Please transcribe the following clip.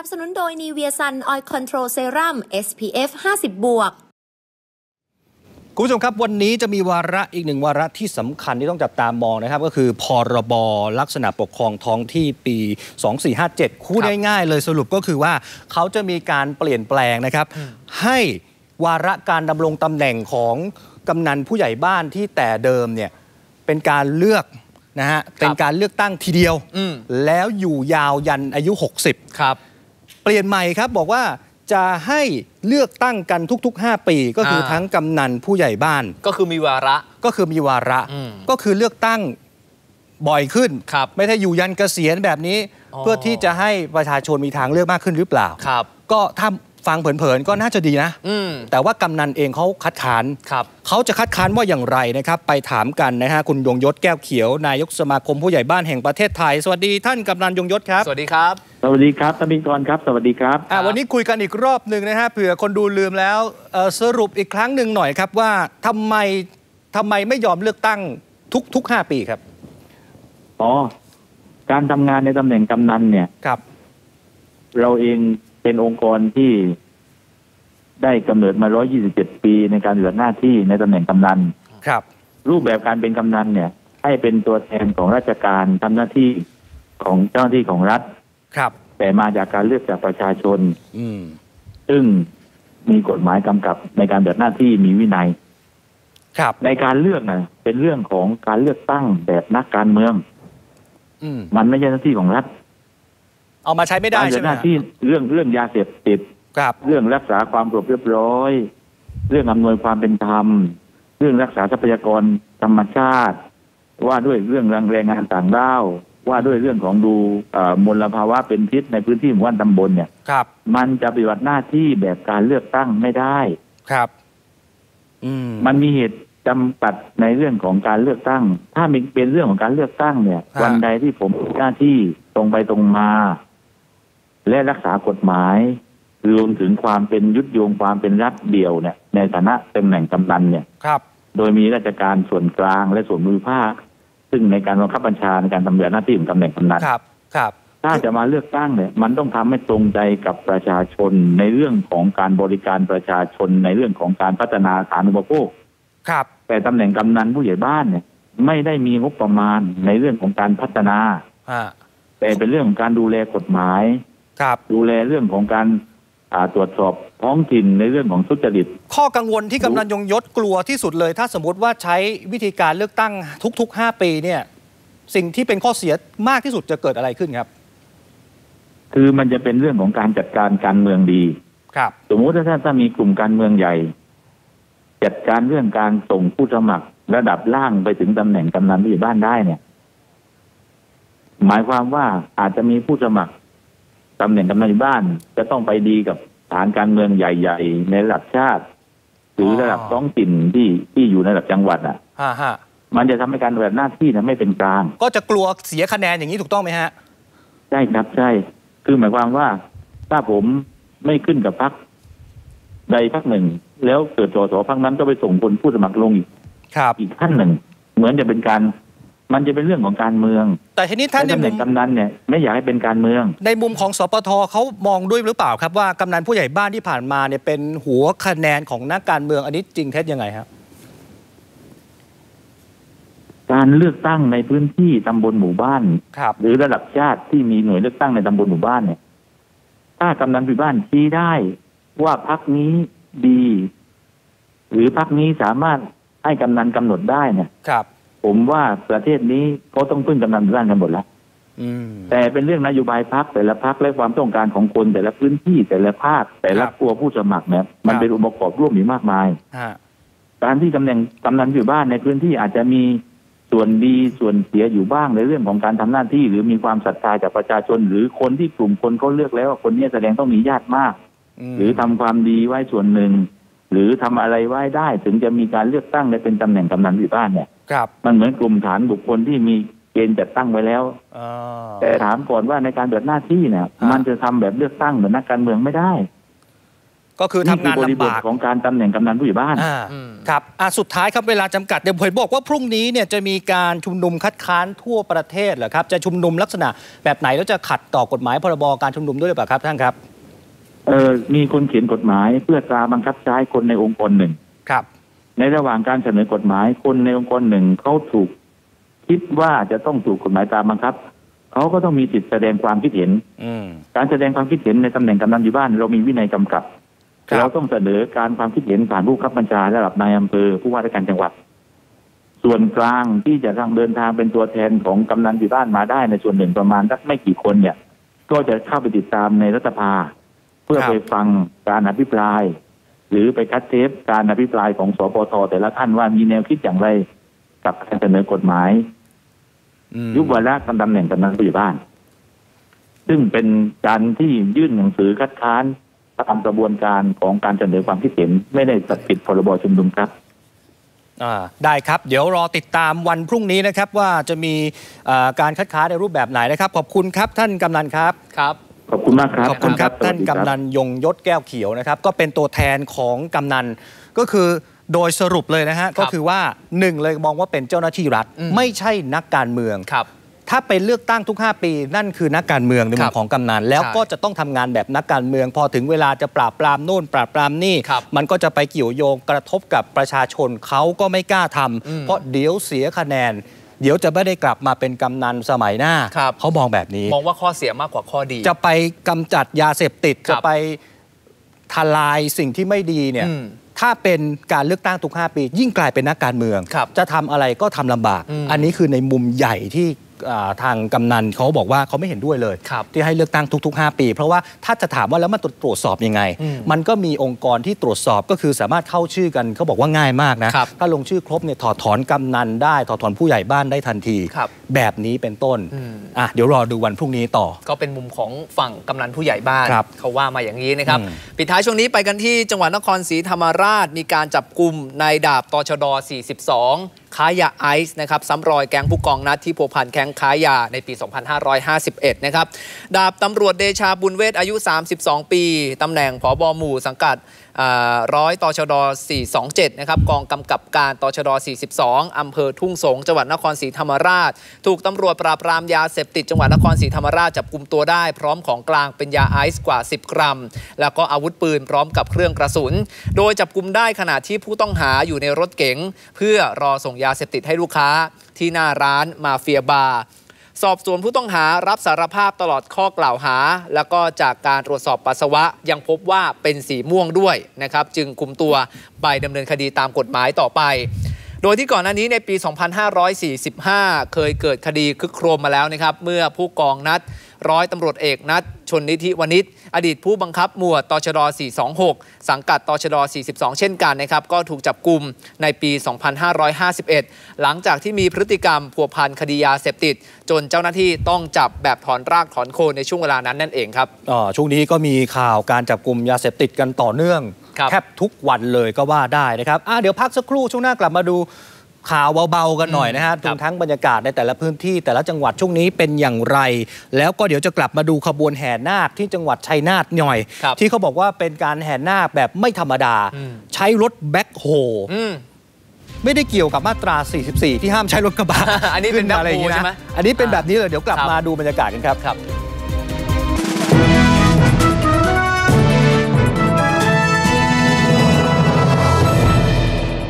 นับสนุนโดย n ีเวียซันออยล์คอนโทรลเซรั่ม SPF 50 บวก คุณผู้ชมครับวันนี้จะมีวาระอีกหนึ่งวาระที่สำคัญที่ต้องจับตามองนะครับ ก็คือพรบลักษณะปกครองท้องที่ปี 2457 คู่ง่ายๆเลยสรุปก็คือว่าเขาจะมีการเปลี่ยนแปลงนะครับ ให้วาระการดำรงตำแหน่งของกำนันผู้ใหญ่บ้านที่แต่เดิมเนี่ยเป็นการเลือกนะฮะเป็นการเลือกตั้งทีเดียวอืมแล้วอยู่ยาวยันอายุ 60 ครับ เปลี่ยนใหม่ครับบอกว่าจะให้เลือกตั้งกันทุก ๆ 5 ปี ก็คืออาทั้งกำนันผู้ใหญ่บ้าน ก็คือมีวาระก็คือมีวาระอืมก็คือเลือกตั้งบ่อยขึ้นครับไม่ได้อยู่ยันเกษียณแบบนี้อ๋อเพื่อที่จะให้ประชาชนมีทางเลือกมากขึ้นหรือเปล่าครับก็ถ้า ฟังเผินๆก็น่าจะดีนะอืมแต่ว่ากำนันเองเขาคัดค้านครับเขาจะคัดค้านว่าอย่างไรนะครับ ไปถามกันนะฮะคุณยงยศแก้วเขียว นายกสมาคมผู้ใหญ่บ้านแห่งประเทศไทย สวัสดีท่านกำนันยงยศครับ สวัสดีครับ สวัสดีครับท่านพิกรครับ สวัสดีครับอะครับ วันนี้คุยกันอีกรอบหนึ่งนะฮะเผื่อคนดูลืมแล้วเอ่อสรุปอีกครั้งหนึ่งหน่อยครับว่าทำไมทำไมไม่ยอมเลือกตั้งทุกทุกห้าปีครับ อ๋อ การทำงานในตำแหน่งกำนันเนี่ยครับ เราเอง เป็นองค์กรที่ได้กำเนิดมา 127 ปีในการปฏิบัติหน้าที่ในตำแหน่งกำนัน ครับ รูปแบบการเป็นกำนันเนี่ย ให้เป็นตัวแทนของราชการทำหน้าที่ของเจ้าหน้าที่ของรัฐ ครับ แต่มาจากการเลือกจากประชาชน อืม ซึ่งมีกฎหมายกำกับในการปฏิบัติหน้าที่มีวินัย ครับ ในการเลือกนะเป็นเรื่องของการเลือกตั้งแบบนักการเมือง อืม มันไม่ใช่หน้าที่ของรัฐ เอามาใช้ไม่ได้การปฏิใช่บัไหมติหน้าที่เรื่องเรื่องยาเสพติดครับเรื่องรักษาความสงบเรียบร้อย เรื่องอำนวยความเป็นธรรม เรื่องรักษาทรัพยากรธรรมชาติ ว่าด้วยเรื่องแรงงานต่างด้าวว่าด้วยเรื่องของดูเอ่อมลภาวะเป็นพิษในพื้นที่หมู่บ้านตำบลเนี่ยครับ มันจะปฏิบัติหน้าที่แบบการเลือกตั้งไม่ได้ครับ อืมมันมีเหตุจำกัดในเรื่องของการเลือกตั้ง ถ้ามีเป็นเรื่องของการเลือกตั้งเนี่ยฮะวันใดที่ผมมีหน้าที่ตรงไปตรงมา และรักษากฎหมายรวมถึงความเป็นยุดโยงความเป็นรัฐเดียวเนี่ย ในฐานะตำแหน่งกำนันเนี่ยครับ โดยมีราชการส่วนกลางและส่วนภูมิภาค ซึ่งในการบังคับบัญชาในการทำงานหน้าที่ของตำแหน่งกำนันครับ ครับ ถ้าจะมาเลือกตั้งเนี่ย มันต้องทำให้ตรงใจกับประชาชนในเรื่องของการบริการประชาชนในเรื่องของการพัฒนาฐานอุปโภคครับ แต่ตำแหน่งกำนันผู้ใหญ่บ้านเนี่ย ไม่ได้มีงบประมาณในเรื่องของการพัฒนาฮะแต่เป็นเรื่องของการดูแลกฎหมายครับ ดูแลเรื่องของการอ่าตรวจสอบท้องถิ่นในเรื่องของทุจริต ข้อกังวลที่กำนันยงยศกลัวที่สุดเลย ถ้าสมมติว่าใช้วิธีการเลือกตั้งทุก ๆ 5 ปีเนี่ย สิ่งที่เป็นข้อเสียมากที่สุดจะเกิดอะไรขึ้นครับ คือมันจะเป็นเรื่องของการจัดการการเมืองดีครับสมมุติถ้าท่านถ้ามีกลุ่มการเมืองใหญ่ จัดการเรื่องการส่งผู้สมัครระดับล่างไปถึงตำแหน่งกำนันผู้ใหญ่บ้านได้เนี่ย หมายความว่าอาจจะมีผู้สมัคร ตำแหน่งกำนันผู้ใหญ่บ้าน จะต้องไปดีกับฐานการเมืองใหญ่ ๆ ในระดับชาติ หรือระดับท้องถิ่นที่ที่อยู่ในระดับจังหวัดอะฮะฮะมันจะทำให้การปฏิบัติหน้าที่นะไม่เป็นกลาง ก็จะกลัวเสียคะแนนอย่างนี้ถูกต้องไหมฮะ ใช่ครับใช่ คือหมายความว่า ถ้าผมไม่ขึ้นกับพรรคใดพรรคหนึ่ง แล้วเกิดสสพรรคนั้นก็ไปส่งคนผู้สมัครลงอีกครับอีกขั้นหนึ่ง เหมือนจะเป็นการ มันจะเป็นเรื่องของการเมือง แต่ทีนี้ท่านในและตำแหมุน่งมกำนันเนี่ยไม่อยากให้เป็นการเมือง ในมุมของสปทเขามองด้วยหรือเปล่าครับว่ากำนันผู้ใหญ่บ้านที่ผ่านมาเนี่ยเป็นหัวคะแนนของนักการเมืองอันนี้จริงเท็จยังไงครับการเลือกตั้งในพื้นที่ตำบลหมู่บ้านครับหรือระดับชาติที่มีหน่วยเลือกตั้งในตำบลหมู่บ้านเนี่ย ถ้ากำนันผู้ใหญ่บ้านชี้ได้ว่าพรรคนี้ดี หรือพรรคนี้สามารถให้กำนันกำหนดได้เนี่ยครับ ผมว่าประเทศนี้เขาต้องพึ่งกำนันผู้ใหญ่บ้านกันหมดแล้วอืมแต่เป็นเรื่องนโยบายพักแต่ละพักและความต้องการของคนแต่ละพื้นที่แต่ละภาคแต่ละครับตัวผู้สมัครเนี่ยมันครับเป็นองค์ประกอบร่วมอยู่มากมายฮะการที่ตำแหน่งกำนันผู้ใหญ่บ้านในพื้นที่อาจจะมีส่วนดีส่วนเสียอยู่บ้างในเรื่องของการทำหน้าที่ หรือมีความศรัทธาจากประชาชน หรือคนที่กลุ่มคนเขาเลือกแล้วว่าคนนี้แสดงต้องมีญาติมากมหรือทำความดีไว้ส่วนหนึ่ง หรือทำอะไรไว้ได้ถึงจะมีการเลือกตั้งและเป็นตำแหน่งกำนันผู้ใหญ่บ้านเนี่ย ครับ มันเหมือนกลุ่มฐานบุคคลที่มีเกณฑ์จัดตั้งไว้แล้วอ๋อแต่ถามก่อนว่าในการเปิดหน้าที่เนี่ยฮะมันจะทำแบบเลือกตั้งเหมือนนักการเมืองไม่ได้ ก็คือทำงานบริบลำทบากของการตำแหน่งกำนันผู้ใหญ่บ้านอ่าอืมครับอะสุดท้ายครับเวลาจำกัดเดี๋ยวผมบอกว่าพรุ่งนี้เนี่ยจะมีการชุมนุมคัดค้านทั่วประเทศเหรอครับ จะชุมนุมลักษณะแบบไหนแล้วจะขัดต่อกฎหมายพรบการชุมนุมด้วยหรือเปล่าครับท่านครับเออมีคนเขียนกฎหมายเพื่อตราบังคับใช้คนในองค์กรหนึ่งครับ ในระหว่างการเสนอกฎหมายคนในองค์กรหนึ่งเขาถูกคิดว่าจะต้องถูกกฎหมายตามบังคับเขาก็ต้องมีสิทธิแสดงความคิดเห็นอืมการแสดงความคิดเห็นในตำแหน่งกำนันอยู่บ้าน เรามีวินัยกำกับครับเราต้องเสนอการความคิดเห็นผ่านผู้บังคับบัญชาระดับนายอำเภอผู้ว่าราชการจังหวัด ส่วนกลางที่จะทางเดินทางเป็นตัวแทนของกำนันอยู่บ้านมาได้ในส่วนหนึ่งประมาณสักไม่กี่คนเนี่ย ก็จะเข้าไปติดตามในรัฐสภา เพื่อครับไปฟังการอภิปราย หรือไปคัดเทปการอภิปรายของสปทแต่ละท่านว่ามีแนวคิดอย่างไรกับการเสนอกฎหมายอืมยุบวาระตำแหน่งกำนันผู้ใหญ่บ้าน ซึ่งเป็นการที่ยื่นหนังสือคัดค้านตามกระบวนการของการเสนอความคิดเห็นไม่ได้ตัดผิดพรบชุมนุมครับอ่าได้ครับ เดี๋ยวรอติดตามวันพรุ่งนี้นะครับ ว่าจะมีอ่าการคัดค้านในรูปแบบไหนนะครับ ขอบคุณครับท่านกำนันครับครับ ขอบคุณมากครับ ขอบคุณครับสวัท่าสนดีครับกำนันยงยศแก้วเขียวนะครับ ก็เป็นตัวแทนของกำนันก็คือโดยสรุปเลยนะฮะ ก็คือว่าหนึ่งเลยมองว่าเป็นเจ้าหน้าที่รัฐอืมไม่ใช่นักการเมืองครับถ้าเป็นเลือกตั้งทุก 5 ปี นั่นคือนักการเมืองในมุครัมบของกำนันแล้วใช่ก็จะต้องทำงานแบบนักการเมือง พอถึงเวลาจะปราบปรามโน่นปราบปรามนี่ครับมันก็จะไปเกี่ยวโยงกระทบกับประชาชนเขาก็ไม่กล้าทำอืมเพราะเดี๋ยวเสียคะแนน เดี๋ยวจะไม่ได้กลับมาเป็นกำนันสมัยหน้า ครับเขามองแบบนี้ มองว่าข้อเสียมากกว่าข้อดี จะไปกำจัดยาเสพติดครัจะบ ไปทลายสิ่งที่ไม่ดีเนี่ย อืม ถ้าเป็นการเลือกตั้งทุก 5 ปี ยิ่งกลายเป็นนักการเมือง ครับจะทำอะไรก็ทำลำบาก อืม อันนี้คือในมุมใหญ่ที่อ่า ทางกำนันเขาบอกว่าเขาไม่เห็นด้วยเลยครับที่ให้เลือกตั้งทุก ๆ 5 ปี เพราะว่าถ้าจะถามว่าแล้วมันตรวจสอบยังไงอืมมันก็มีองค์กรที่ตรวจสอบก็คือสามารถเข้าชื่อกันเขาบอกว่าง่ายมากนะครับถ้าลงชื่อครบเนี่ยถอดถอนกำนันได้ ถอดถอนผู้ใหญ่บ้านได้ทันทีครับแบบนี้เป็นต้นอืมอะเดี๋ยวรอดูวันพรุ่งนี้ต่อ ก็เป็นมุมของฝั่งกำนันผู้ใหญ่บ้านครับเขาว่ามาอย่างนี้นะครับอืมปิดท้ายช่วงนี้ไปกันที่จังหวัดนครศรีธรรมราชมีการจับกลุ่มนายดาบตชด 42 ค้ายาไอซ์นะครับซ้ำรอยแก๊งผู้กองนัดที่ผัวพันแก๊งค้ายาในปี 2551 นะครับ ดาบตำรวจเดชาบุญเวทอายุ 32 ปีตำแหน่งผอบอหมู่สังกัดร้อยตชด 427 นะครับกองกำกับการตชด 42 อำเภอทุ่งสง จังหวัดนครศรีธรรมราช ถูกตำรวจปราบปรามยาเสพติดจังหวัดนครศรีธรรมราชจับกลุ่มตัวได้ พร้อมของกลางเป็นยาไอซ์กว่า 10 กรัม แล้วก็อาวุธปืนพร้อมกับเครื่องกระสุน โดยจับกลุ่มได้ขณะที่ผู้ต้องหาอยู่ในรถเก๋ง เพื่อรอส่งยาเสพติดให้ลูกค้าที่หน้าร้านมาเฟียบาร์ สอบสวนผู้ต้องหารับสารภาพตลอดข้อกล่าวหา แล้วก็จากการตรวจสอบปัสสาวะยังพบว่าเป็นสีม่วงด้วยนะครับ จึงคุมตัวไปดำเนินคดีตามกฎหมายต่อไป โดยที่ก่อนหน้านี้ในปี 2545 เคยเกิดคดีคึกโครมมาแล้วนะครับ เมื่อผู้กองนัด ร้อยตำรวจเอกนัด ชนนิธิวณิชอดีตผู้บังคับหมวดตชด426 สังกัดตชด42 เช่นกันนะครับ ก็ถูกจับกลุ่มในปี 2551 หลังจากที่มีพฤติกรรมผัวพันคดียาเสพติด จนเจ้าหน้าที่ต้องจับแบบถอนรากถอนโคนในช่วงเวลานั้นนั่นเองครับอ่าช่วงนี้ก็มีข่าวการจับกลุ่มยาเสพติดกันต่อเนื่องครับแทบทุกวันเลยก็ว่าได้นะครับอะเดี๋ยวพักสักครู่ช่วงหน้ากลับมาดู ข่าวเบาๆกันหน่อยนะฮะครัรบวมทั้งบรรยากาศในแต่ละพื้นที่แต่ละจังหวัดช่วงนี้เป็นอย่างไร แล้วก็เดี๋ยวจะกลับมาดูขบวนแห่นาคที่จังหวัดชัยนาทหน่อยครับที่เขาบอกว่าเป็นการแห่นาคแบบไม่ธรรมดาอืมใช้รถแบ็คโฮอืมไม่ได้เกี่ยวกับมาตรา 44 ที่ห้ามใช้รถกระบะ อันนี้เป็นขึ้มาอะไรอย่างงี้แบ็คโฮใช่ไหมนะ อันนี้เป็นแบบนี้เลย เดี๋ยวกลับครับมาดูบรรยากาศกันครับครับ